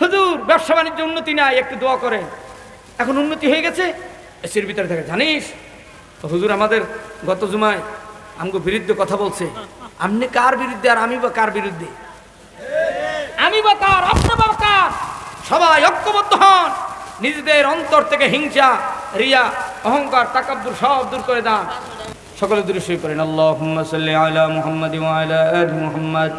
হুজুর, ব্যবসা বাণিজ্য উন্নতি নাই, একটু দোয়া করেন। এখন উন্নতি হয়ে গেছে, এসির ভিতরে থাকে, জানিস? তো হুজুর আমাদের গত জুমায় আমগো বিরুদ্ধে কথা বলছে আপনি কার বিরুদ্ধে আর আমি বা কার বিরুদ্ধে? আমি বা কার, আপনি বা কার? সবাই ঐক্যবদ্ধ হন, নিজেদের অন্তর থেকে হিংসা, রিয়া, অহংকার তাকাব্বুর সব দূর করে দান। সকলে দূরে শুয়ে আল্লাহুম্মা সাল্লি আলা মুহাম্মাদ আলা আলি মুহাম্মাদ।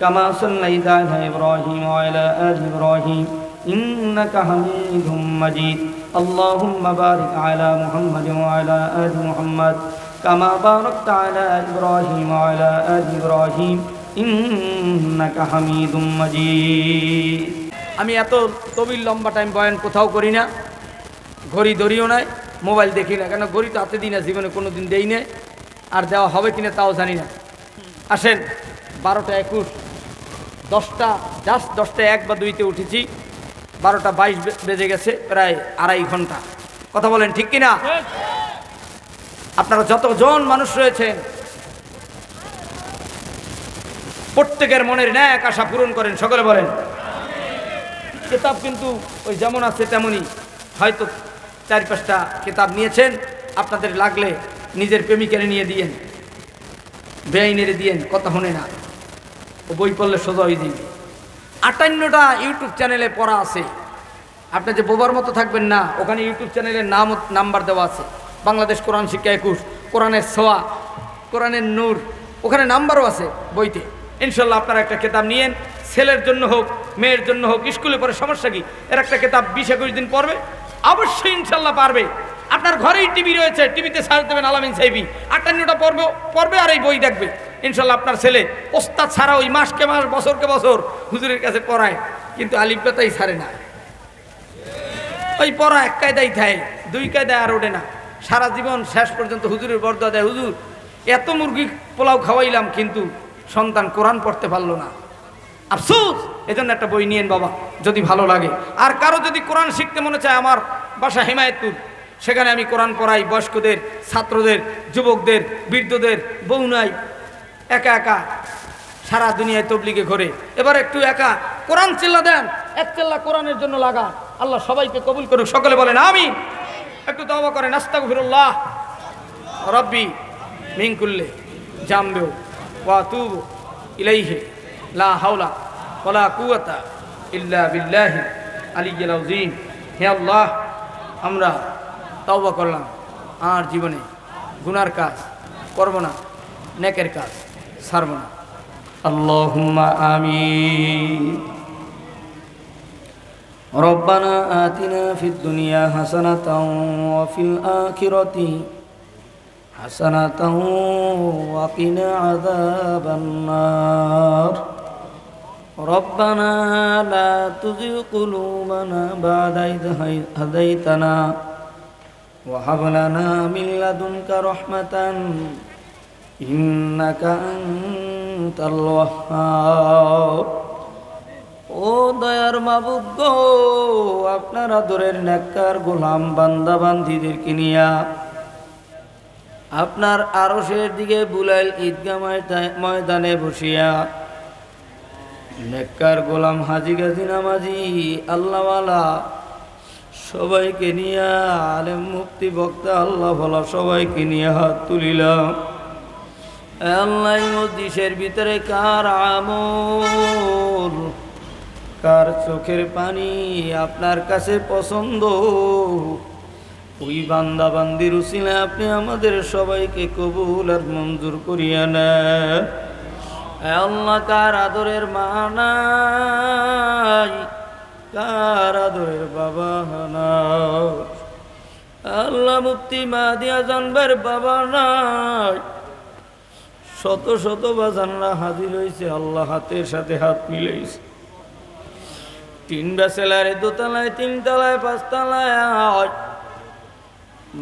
কামা সাল্লাইতা আলা ইব্রাহিম ওয়া আলা আলি ইব্রাহিম إنك حميد مجيد اللهم بارك على محمد وعلى آل محمد كما باركت على إبراهيم وعلى آل إبراهيم إنك حميد مجيد আমি এত তবিল লম্বা টাইম বয়ান কোথাও করি না ঘড়ি ধরিও নাই মোবাইল দেখি না কেন ঘড়ি তো হাতে দিই না জীবনে কোনো দিন দেই না আর দেওয়া হবে কিনা তাও জানি না আসেন বারোটা একুশ দশটা জাস্ট দশটা এক বা দুইতে উঠেছি। বারোটা বাইশ বেজে গেছে, প্রায় আড়াই ঘণ্টা। কথা বলেন ঠিক কিনা? আপনারা যতজন মানুষ রয়েছেন, প্রত্যেকের মনের ন্যাক আশা পূরণ করেন, সকলে বলেন। কিতাব কিন্তু ওই যেমন আছে তেমনই। হয়তো চার পাঁচটা কিতাব নিয়েছেন, আপনাদের লাগলে নিজের প্রেমিকের নিয়ে দিয়েন, বেআইনের দিয়েন, কথা হনে না। বই পড়লে সোজা হয়ে দিন আটান্নটা ইউটিউব চ্যানেলে পড়া আছে। আপনি যে বোবার মতো থাকবেন না, ওখানে ইউটিউব চ্যানেলের নাম, নাম্বার দেওয়া আছে। বাংলাদেশ কোরআন শিক্ষা একুশ, কোরআনের সোয়া, কোরআনের নূর, ওখানে নাম্বারও আছে বইতে। ইনশাল্লাহ আপনারা একটা কেতাব নিয়েন, ছেলের জন্য হোক, মেয়ের জন্য হোক, স্কুলে পড়ে সমস্যা কি? এর একটা কেতাব বিশ একুশ দিন পড়বে, অবশ্যই ইনশাল্লাহ পারবে। আপনার ঘরেই টিভি রয়েছে, টিভিতে সার্চ দেবেন আলামিন সাহেবি। আটান্নটা পর্বে পড়বে আর এই বই দেখবে। ইনশাল্লাহ আপনার ছেলে ওস্তাদ ছাড়া ওই মাসকে মাস, বছরকে বছর হুজুরের কাছে পড়ায়, কিন্তু আলিপ্যতাই ছাড়ে না। ওই পড়া এক কায়দাই থাকে দুই কায়দায় আর ওঠে না। সারা জীবন শেষ পর্যন্ত হুজুরের বর্দা দেয়, হুজুর, এত মুরগি পোলাও খাওয়াইলাম, কিন্তু সন্তান কোরআন পড়তে পারল না। আফসোস! এজন্য একটা বই নিয়েন বাবা, যদি ভালো লাগে। আর কারও যদি কোরআন শিখতে মনে চায়, আমার বাসা হেমায়তপুর, সেখানে আমি কোরআন পড়াই, বয়স্কদের, ছাত্রদের, যুবকদের, বৃদ্ধদের বৌনাই একা একা সারা দুনিয়ায় তবলিগে ঘরে। এবার একটু একা। কোরআন চিল্লা দেন, এক চিল্লা কোরআনের জন্য লাগা আল্লাহ সবাইকে কবুল করুক, সকলে বলেন আমি একটু তবা করেন আস্তাক ফিরুল্লাহ রব্বি মিঙ্কুল্লে জামবেও ওয়া তুব ইলাইহে, লা হাওলা ওলা কুয়াতা ইল্লা বিল্লাহি আলিয়াল আযীম। হে আল্লাহ, আমরা তওবা করলাম। আর জীবনে গুনার কাজ করব না, নেকের কাজ ছাড়ব না আল্লাহুম্মা আমিন ربنا آتنا في الدنيا حسنة وفي الآخرة حسنة وقنا عذاب النار ربنا لا تزغ قلوبنا بعد إذ هي- هديتنا وهب لنا من لدنك رحمة إنك أنت الوهاب ও দয়ার মাবুদ গো আপনার আদরের নেককার গোলাম বান্দা বান্দিদেরকে নিয়া আপনার আরশের দিকে বুলাইল ঈদগা ময়দা- ময়দানে বসিয়া নেককার গোলাম হাজি গাজি নামাজি আল্লাহওয়ালা সবাইকে নিয়া আলেম মুক্তি বক্তা আল্লাহ ভোলা সবাইকে নিয়ে হাত তুলিলাম এ আল্লাহ মসজিষের ভিতরে কার আমল? কার চোখের পানি আপনার কাছে পছন্দ? ওই বান্দা বান্দির উসিলে আপনি আমাদের সবাইকে কবুল আর মঞ্জুর করিয়া নেন। আল্লাহ, কার আদরের মা নাই? কার আদরের বাবা নাই? আল্লাহ মুক্তি মা দিয়া জানবার বাবা নাই? শত শত বাজানরা হাজির হয়েছে আল্লাহ হাতের সাথে হাত মিলাইছে। তিন বেসেলারে দোতলায় তিনতলায় পাঁচতলায়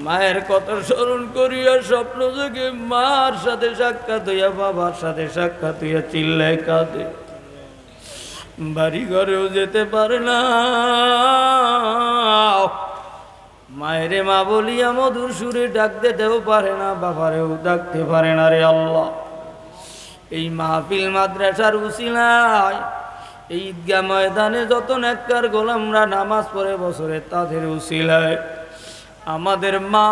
মায়ের কথা স্মরণ করিয়া স্বপ্ন যোগে মার সাথে সাক্ষাৎ হইয়া, বাবার সাথে সাক্ষাৎ হইয়া চিল্লায় কাঁদে। বাড়ি ঘরেও যেতে পারে না। মায়েরে মা বলিয়া মধুর সুরে ডাকতে দিতেও পারে না, বাবারেও ডাকতে পারে না রে আল্লাহ। এই মাহফিল মাদ্রাসার উসিলায় এই ঈদগাহ ময়দানে যত নেককার গোলামরা নামাজ পড়ে বছরে তাদের উসিলায়। আমাদের মা,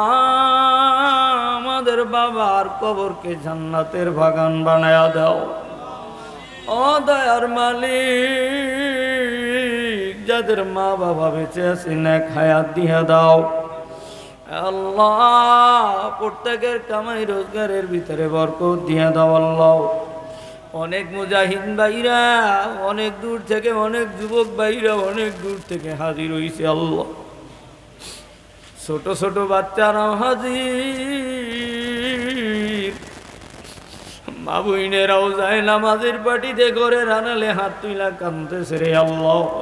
আমাদের বাবার কবরকে জান্নাতের বাগান বানায়া দাও। ও দয়ার মালিক, যাদের মা বাবা বেঁচে আছে, নেক হায়াত দিয়া দাও। আল্লাহ, প্রত্যেকের কামাই রোজগারের ভিতরে বরকত দিয়া দাও, আল্লাহ। অনেক মুজাহিদ ভাইরা, অনেক দূর থেকে অনেক যুবক ভাইরা, অনেক দূর থেকে হাজির হইছে আল্লাহ। ছোট ছোট বাচ্চারাও হাজির। মা বইনেরাও যায় নামাজের পাটিতে করে রানালে হাত তুইলা কান্দতেছে রে আল্লাহ।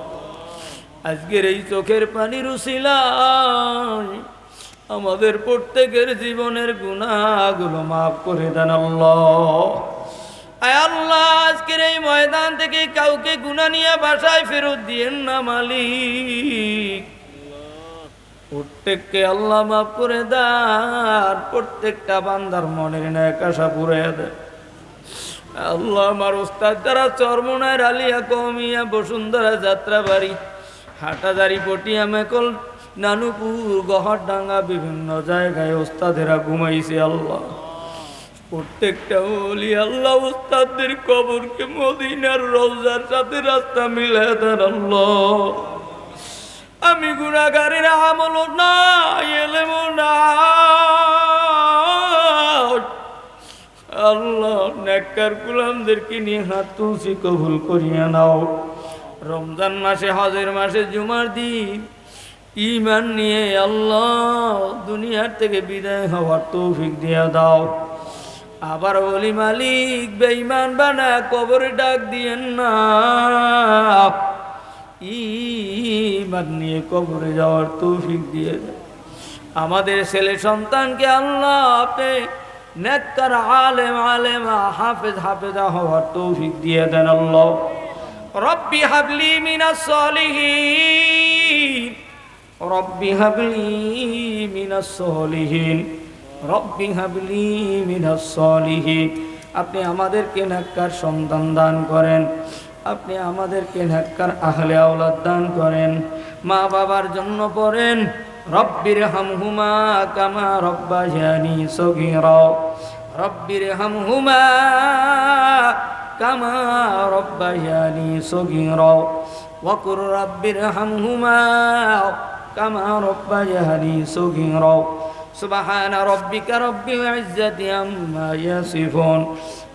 আজকের এই চোখের পানি রুসিলাই। আমাদের প্রত্যেকের জীবনের গুণাগুলো মাফ করে দেন আল্লাহ। আল্লাহ, আজকের এই ময়দান থেকে কাউকে গুণা নিয়ে বাসায় ফেরত দিয়েন না, মালিক। প্রত্যেককে আল্লাহ মাফ করে দেন, প্রত্যেকটা বান্দার মনের ন্যাক আশা পুরে দেয় আল্লাহ আমার ওস্তাদ দ্বারা চরমনায় রালিয়া, কমিয়া, বসুন্ধরা যাত্রা বাড়ি হাটাদারি পটিয়া, মেকল, নানুপুর, গহরডাঙ্গা, বিভিন্ন জায়গায় ওস্তাদেরা ঘুমাইছে আল্লাহ। প্রত্যেকটা বলি আল্লাহ ওস্তাদের কবরকে মদিনার রোজার সাথে রাস্তা মিলে দেন আল্লাহ। আমি গুণাগারের আমল না এলেমো না আল্লাহ, নেককার গুলামদেরকে নিয়ে হাত তুলসি কবুল করিয়া নাও। রমজান মাসে, হজের মাসে, জুমার দিন ইমান নিয়ে আল্লাহ দুনিয়ার থেকে বিদায় হওয়ার তৌফিক দিয়া দাও। আবার বলি মালিক বেঈমান বানা কবরে ডাক দিয়েন না। ইমান নিয়ে কবরে যাওয়ার তৌফিক দিয়ে আমাদের ছেলে সন্তানকে আল্লাহ আপনি নেককার আলেম আলেমা হাফেজ হাফেজা হওয়ার তৌফিক দিয়ে দেন আল্লাহ। রব্বি হাবলি মিনাস সলিহিন। রব্বি হাবলি মিনাস সলিহিন। রব্বি হাবলি মিনাস সলিহিন আপনি আমাদেরকে নেককার সন্তান দান করেন আপনি আমাদেরকে নেককার আহলে আওলাদ দান করেন মা বাবার জন্য পড়েন রব্বির হামহুমা কামা রব্বায়ানি সগীরা রব্বির হামহুমা কামা রব্বায়ানি সগীরা وقل رب ارحمهما كما ربياني صغيرا سبحان ربك رب العزة عما يصفون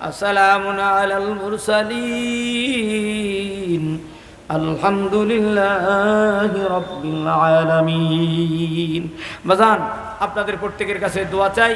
السلام على المرسلين الحمد لله رب العالمين বাজান আপনাদের প্রত্যেকের কাছে দোয়া চাই